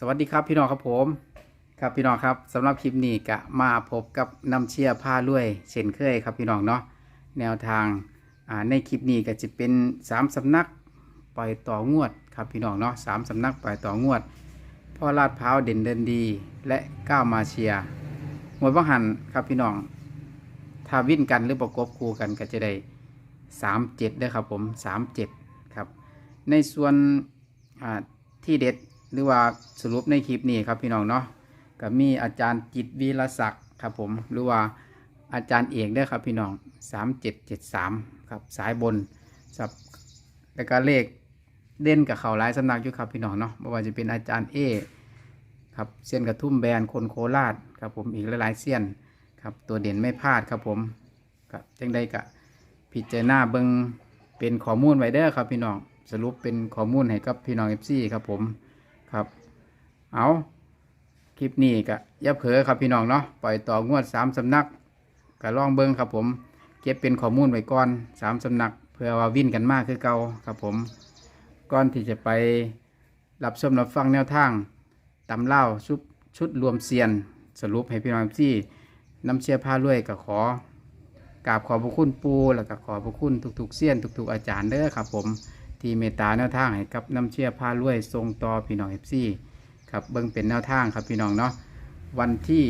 สวัสดีครับพี่น้องครับผมครับพี่น้องครับสำหรับคลิปนี้ก็มาพบกับน้ำเชี่ยผ้าลวยเช่นเคยครับพี่น้องเนาะแนวทางในคลิปนี้ก็จะเป็นสามสำนักปล่อยต่องวดครับพี่น้องเนาะสามสำนักปล่อยต่องวดพ่อลาดพร้าวเด่นเดินดี และก้าวมาเชียร์หมวดบังหันครับพี่น้องถ้าวิ่นกันหรือประกบคู่กันก็จะได้สามเจ็ดด้วยครับผมสามเจ็ดครับในส่วนที่เด็ด หรือว่าสรุปในคลิปนี้ครับพี่น้องเนาะก็มีอาจารย์จิตวีรศักดิ์ครับผมหรือว่าอาจารย์เอกเด้อครับพี่น้องสามเจ็ดเจ็ดสามครับสายบนสับแล้วก็เลขเด่นกับเขาหลายสำนักอยู่ครับพี่น้องเนาะไม่ว่าจะเป็นอาจารย์เอครับเส้นกระทุ่มแบนคนโคราชครับผมอีกหลายๆเส้นครับตัวเด่นไม่พลาดครับผมครับจังใดกะพิจารณาเบิงเป็นข้อมูลไว้เด้อครับพี่น้องสรุปเป็นข้อมูลให้กับพี่น้องเอฟซีครับผม ครับ เอาคลิปนี้ก็ย่าเผลอครับพี่น้องเนาะปล่อยต่องวดสามสำนักก็ลองเบิ้งครับผม เก็บเป็นข้อมูลไว้ก่อนสามสำนัก เพื่อว่าวิ่นกันมากคือเก่าครับผมก่อนที่จะไปรับชมรับฟังแนวทางตำเล่าชุดชุดรวมเซียน สรุปให้พี่น้องที่น้ำเชียร์ผ้าลวยก็ขอกราบขอบพระคุณปูแล้วก็ขอบพระคุณทุกๆเซียนทุก ๆ อาจารย์เด้อครับผม ที่เมตตาแนวทางให้กับน้ำเชื่อผ้ารวยทรงต่อพี่น้องเอฟซีครับเบิ่งเป็นแนวทางครับพี่น้องเนาะวันที่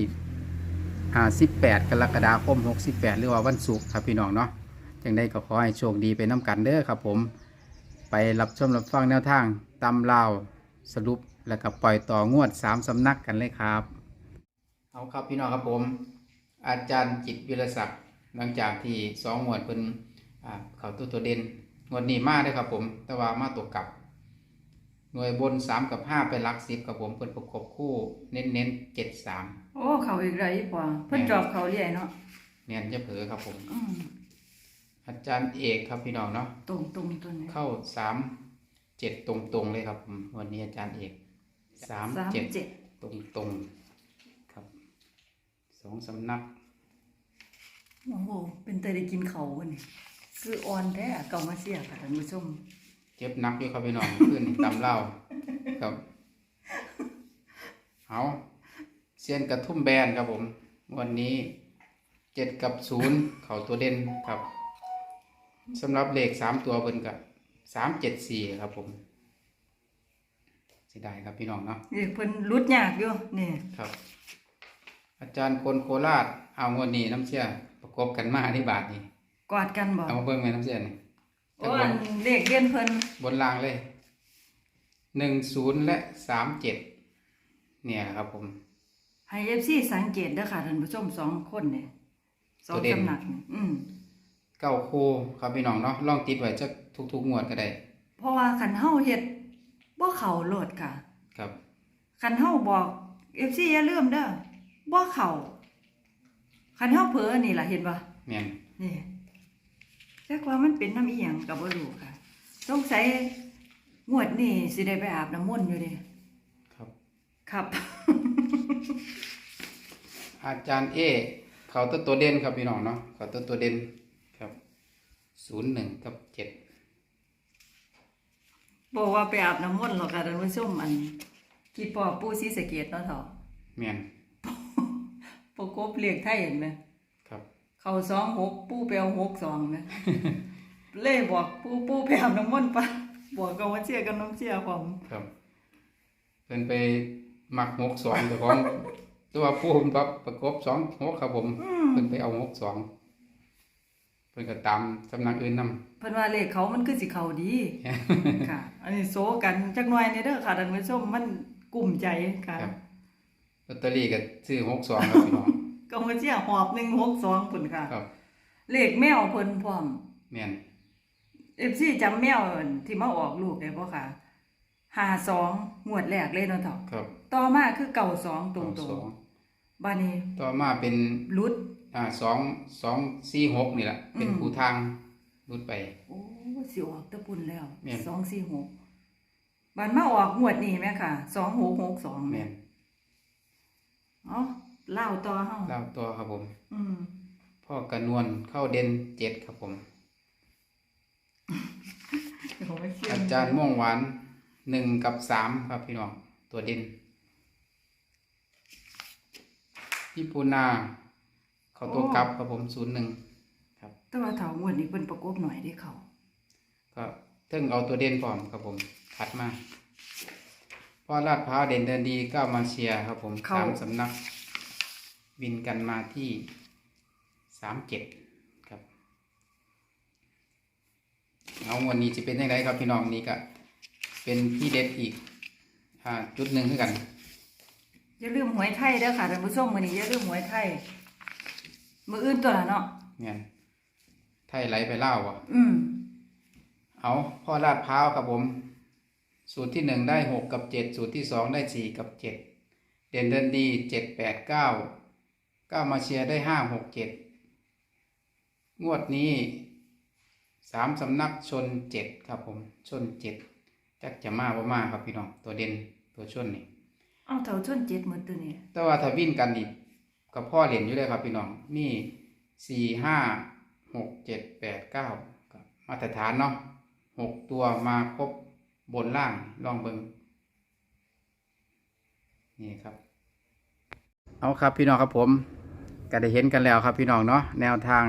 อ่า18กรกฎาคม 68 หรือว่าวันศุกร์ครับพี่น้องเนาะจังได้ก็ขอให้โชคดีไปน้ำกันเด้อครับผม ไปรับชมรับฟังแนวทางตำลาวสรุปแล้วก็ปล่อยต่องวด 3สำนักกันเลยครับ เอาครับพี่น้องครับผม อาจารย์จิตวิรศักดิ์หลังจากที่สองงวดเพิ่นเขาตัวตัวเด่น งวดนี้มาเด้อครับผม แต่ว่ามาตกกลับ หน่วยบนสามกับห้าเป็นหลักสิบครับผมเพิ่นประกบคู่เน้นเน้นเจ็ดสามโอ้เขาอีกไรอีกว่าเพิ่นจอบเขาเรียเนาะเนียนจะเผลอครับผมอืมอาจารย์เอกครับพี่น้องเนาะตรงตรงตัวนี้เข้าสามเจ็ดตรงตรงๆเลยครับผมวันนี้อาจารย์เอกสามสามเจ็ดเจ็ดตรงตรงๆครับสองสำนักโอ้โหเป็นแต่ได้กินเขาวันนี้ คืออ่อนแท้เก่ามาเสียค่ะท่านผู้ชมเจ็บหนักอยู่ครับพี่น้องขึ้นตำเล่าครับเอาเซียนกระทุ่มแบนครับผม วันนี้เจ็ดกับศูนย์เข่าตัวเด่นครับสำหรับเลขสามตัวเป็นกับสามเจ็ดสี่ครับผมเสียดายครับพี่น้องเนาะนี่เพิ่นรุดยากอยู่นี่ครับ อาจารย์คนโคราชเอางวดนี้น้ำเชื่อประกบกันมาที่บาทนี่ กอดกันบ่เอามาเบิ่งไหมน้ำเชื่อนี่โอ้อันเลขเด่นเพิ่นบนรางเลยหนึ่งศูนย์และสามเจ็ดเนี่ยครับผม ให้ FC สังเกตเด้อค่ะท่านผู้ชมสองคนเนี่ยสองตัวเด่นสำนักนี่อืม เก้าคู่ครับพี่น้องเนาะลองติดไว้จักทุกๆงวดก็ได้เพราะว่าคันเฮาเฮ็ดบ่เข้าโลดค่ะครับคันเฮาบอก FC อย่าลืมเด้อบ่เข้าคันเฮาเผลอนี่ล่ะเห็นบ่แม่นนี่ แต่ว่ามันเป็นน้ำอีหยังกับบ่รู้ค่ะสงสัยงวดนี้สิได้ไปอาบน้ำมนต์อยู่เด้ครับ ครับ อาจารย์เอ เขาตัวตัวเด่นครับพี่น้องเนาะเขาตัวตัวเด่นครับศูนย์หนึ่งกับเจ็ดบอกว่าไปอาบน้ำมนต์หรอกค่ะท่านผู้ชมอันกี่ปอปู่ศรีสะเกษเนาะเถาะแม่นปกบเรียกไทยเห็นไหมครับ เขาสองหกปู่ไปเอาหกสองนะเลยบอกปู่ปู่ไปอาบน้ำมนต์ปะบอกกับว่าเชื่อกับน้ำเชื่อความครับเพิ่นไปมักหกสองแต่ของตัวผู้ผมปั๊บประกบสองหกครับผมอืมเพิ่นไปเอาหกสองเพิ่นก็ตามสำนักอื่นนำเพิ่นว่าเลขเขามันคือสิเขาดีค่ะ อันนี้โซกันจักหน่อยนี่เด้อค่ะท่านผู้ชมมันกลุ่มใจค่ะครับลอตเตอรี่ก็ซื้อหกสองครับพี่น้อง ก็มาเชี่ยหอบหนึ่งหกสองปุ่นค่ะ ครับเลขแมวเพิ่นพร้อมแม่นเอฟซีจำแมวที่มาออกลูกได้บ่ค่ะหาสองงวดแรกเลยเนาะเถาะครับต่อมาคือเก่าสองตรเอางสองๆบ้านนี้ต่อมาเป็นรุด อ่าสองสองสี่หกนี่แหละเป็นอืมคูทางรุดไป โอ้สิออกตะปุ่นแล้วแม่น สองสี่หกบ้านมาออกงวดนี้ไหมค่ะสองหกหกสองแม่น เอ๋อ เล่าต่อเฮาเล่าตัวครับผม อืมพ่อกระนวลเข้าเด่นเจ็ดครับผมเดี๋ยวไม่เชื่ออาจารย์ม่วงหวานหนึ่งกับสามครับพี่น้องตัวเด่นญี่ปุ่นนา เขาตัวกลับครับผมศูนย์หนึ่งครับแต่ว่าเถางวดนี้เพิ่นประกบหน่อยได้เขาก็เทิงเอาตัวเด่นพร้อมครับผมถัดมาพอลาดพร้าวเด่นเดินดีก็มาเชียร์ครับผมสามสำนัก บินกันมาที่สามเจ็ดครับเอาวันนี้จะเป็นยังไงครับพี่น้องนี่ก็เป็นที่เด็ดอีกอ่าจุดหนึ่งคือกัน อย่าลืมหวยไทยเด้อค่ะท่านผู้ชมมื้อนี้อย่าลืมหวยไทยมื้ออื่นตัวละเนาะเนี่ยไทยไหลไปเล่าวอะ อืมเอาพ่อลาดพร้าวครับผม สูตรที่หนึ่งได้หกกับเจ็ดสูตรที่สองได้สี่กับเจ็ดเด่นเดินดีเจ็ดแปดเก้าเก้ามาเชียร์ได้ห้าหกเจ็ดงวดนี้สามสำนักชนเจ็ดครับผม ชนเจ็ดจักจะมาบ่มาครับพี่น้องตัวเด่นตัวชนนี่เอาเท่าชนเจ็ดหมื้อตัวนี้แต่ว่าถ้าวิ่นกันนี่กับพ่อเหรียญอยู่เลยครับพี่น้องนี่สี่ห้าหกเจ็ดแปดเก้ามาตรฐานเนาะหกตัวมาครบบนล่างลองเบิงนี่ครับ เอาครับพี่น้องครับผมก็ได้เห็นกันแล้วครับพี่น้องเนาะแนวทาง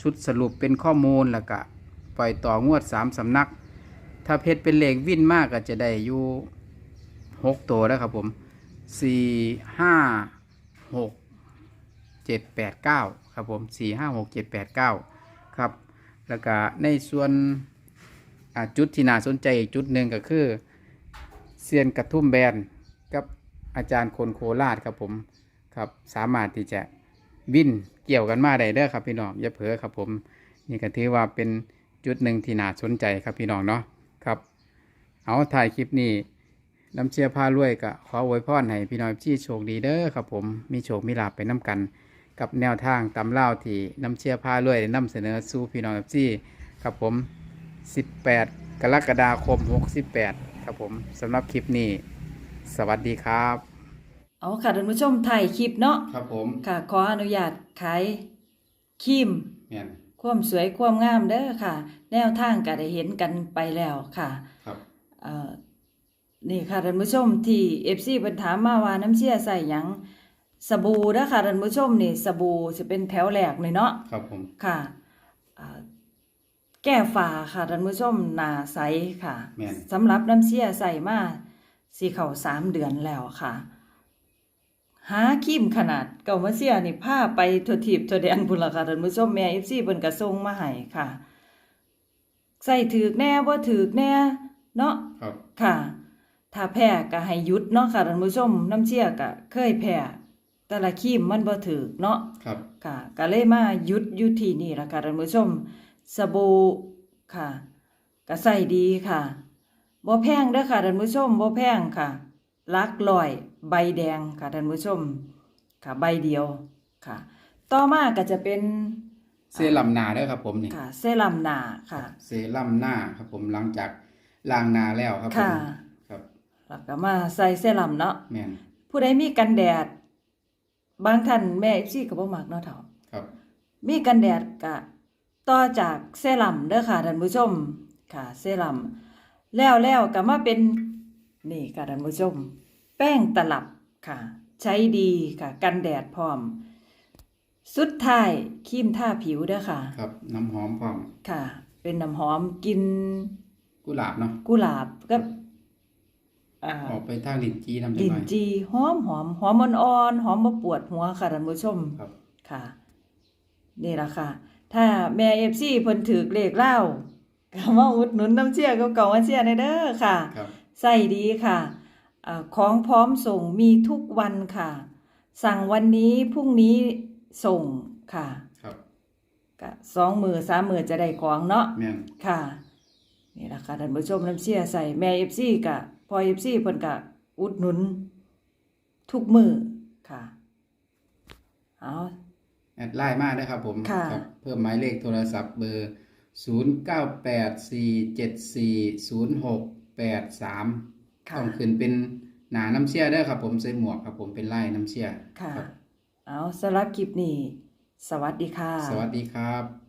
ชุดสรุปเป็นข้อมูลแล้วก็ปล่อยต่องวดสามสำนัก ถ้าเพชรเป็นเลขวิ่นมากก็จะได้อยู่หกตัวแล้วครับผมสี่ห้าหกเจ็ดแปดเก้าครับผมสี่ห้าหกเจ็ดแปดเก้าครับแล้วก็ในส่วนจุดที่น่าสนใจอีกจุดหนึ่งก็คือเซียนกระทุ่มแบนกับ อาจารย์คนโคราชครับผมครับสามารถที่จะวิ่นเกี่ยวกันมาได้เด้อครับพี่น้องอย่าเผลอครับผม นี่ก็ถือว่าเป็นจุดหนึ่งที่น่าสนใจครับพี่น้องเนาะครับ เอาถ่ายคลิปนี้น้ำเชียร์พารวยก็ขออวยพรให้พี่น้องที่โชคดีเด้อครับผมมีโชคมีลาภไปน้กัน กับแนวทางตำเล่าที่น้ำเชียร์พารวยได้ำเสนอสู่พี่น้องที่ครับผม 18 กรกฎาคม 68 ครับผมสำหรับคลิปนี้ สวัสดีครับเอาค่ะท่านผู้ชมถ่ายคลิปเนาะครับผมค่ะ ขออนุญาตขายครีมเนี่ยความสวยความงามเด้อค่ะ แนวทางก็ได้เห็นกันไปแล้วค่ะครับเอ่อนี่ค่ะท่านผู้ชมที่ FC เพิ่นถามมาว่าน้ำเชี่ยใส่หยังสบู่เด้อค่ะท่านผู้ชมนี่สบู่สิเป็นแถวแหลกเลยเนาะ ครับผมค่ะอ่าแก้ฝาค่ะท่านผู้ชมหน้าใสค่ะแม่นสำหรับน้ำเชี่ยใส่มา สิเข้าสามเดือนแล้วค่ะ หาครีมขนาดเก่ามาเสียนี่ผ้าไปทั่วทีบทั่วแดนพุ่นละค่ะท่านผู้ชมแม่ FC เพิ่นก็ส่งมาให้ค่ะ ใส่ถือกแน่บ่ถือกแน่ เนาะครับค่ะ ถ้าแพ้ก็ให้หยุดเนาะค่ะท่านผู้ชมน้ำเชี่ยก็เคยแพ้แต่ละครีมมันบ่ถือกเนาะครับค่ะก็เลยมาหยุดอยู่ที่นี่ล่ะค่ะท่านผู้ชมสบู่ค่ะ ก็ใส่ดีค่ะ บ่แพงเด้อค่ะท่านผู้ชมบ่แพงค่ะหลักร้อยใบแดงค่ะท่านผู้ชม ค่ะใบเดียวค่ะ ต่อมาก็จะเป็นเซรั่มหนาเด้อครับผมนี่ค่ะ เซรั่มหน้าค่ะ เซรั่มหน้าครับผมหลังจากล้างหนาแล้วครับผมค่ะ ครับแล้วก็มาใส่เซรั่มเนาะแม่นผู้ใดมีกันแดด บางท่านแม่ FC ก็บ่มักเนาะเฒ่า ครับมีกันแดดกะต่อจากเซรั่มเด้อค่ะท่านผู้ชมค่ะเซรั่ม แล้วแล้วก็มาเป็นนี่ค่ะท่านผู้ชม แป้งตลับค่ะ ใช้ดีค่ะ กันแดดพร้อม สุดท้ายครีมทาผิวเด้อค่ะ ครับน้ำหอมพร้อมค่ะ เป็นน้ำหอมกลินกุหลาบเนาะกุหลาบกับอ่าออกไปทางลิ้นจีน้ำจังกลิ่นหน่อยจีหอมหอมหอมอ่อนๆหอมบ่ปวดหัวค่ะท่านผู้ชมครับ ค่ะ นี่ละค่ะ ถ้าแม่เอฟซีเพิ่นถือเลขเล่า ก็มาอุดหนุนน้ำเชี่ยกับเก่ามาเชี่ยในเด้อค่ะครับ ใส่ดีค่ะอาของพร้อมส่งมีทุกวันค่ะ สั่งวันนี้พรุ่งนี้ส่งค่ะครับก็สองมือสามมือจะได้ของเนาะแม่นค่ะ นี่ละค่ะท่านผู้ชมน้ำเชี่ยใส่แม่เอฟซีกะพอเอฟซีเพิ่นกะอุดหนุน ทุกมือค่ะ เอาแอดไลน์มาได้ครับผมค่ะ ครับ เพิ่มหมายเลขโทรศัพท์เบอร์ 0 9 8 4 7 4 0 6 8 3ค่ะต้องขึ้นเป็นหนาน้ำเชี่ยเด้อครับ ผมใส่หมวกครับผมเป็นไล่น้ำเชี่ยค่ะ ครับ เอาสำหรับคลิปนี้ สวัสดีค่ะ สวัสดีครับ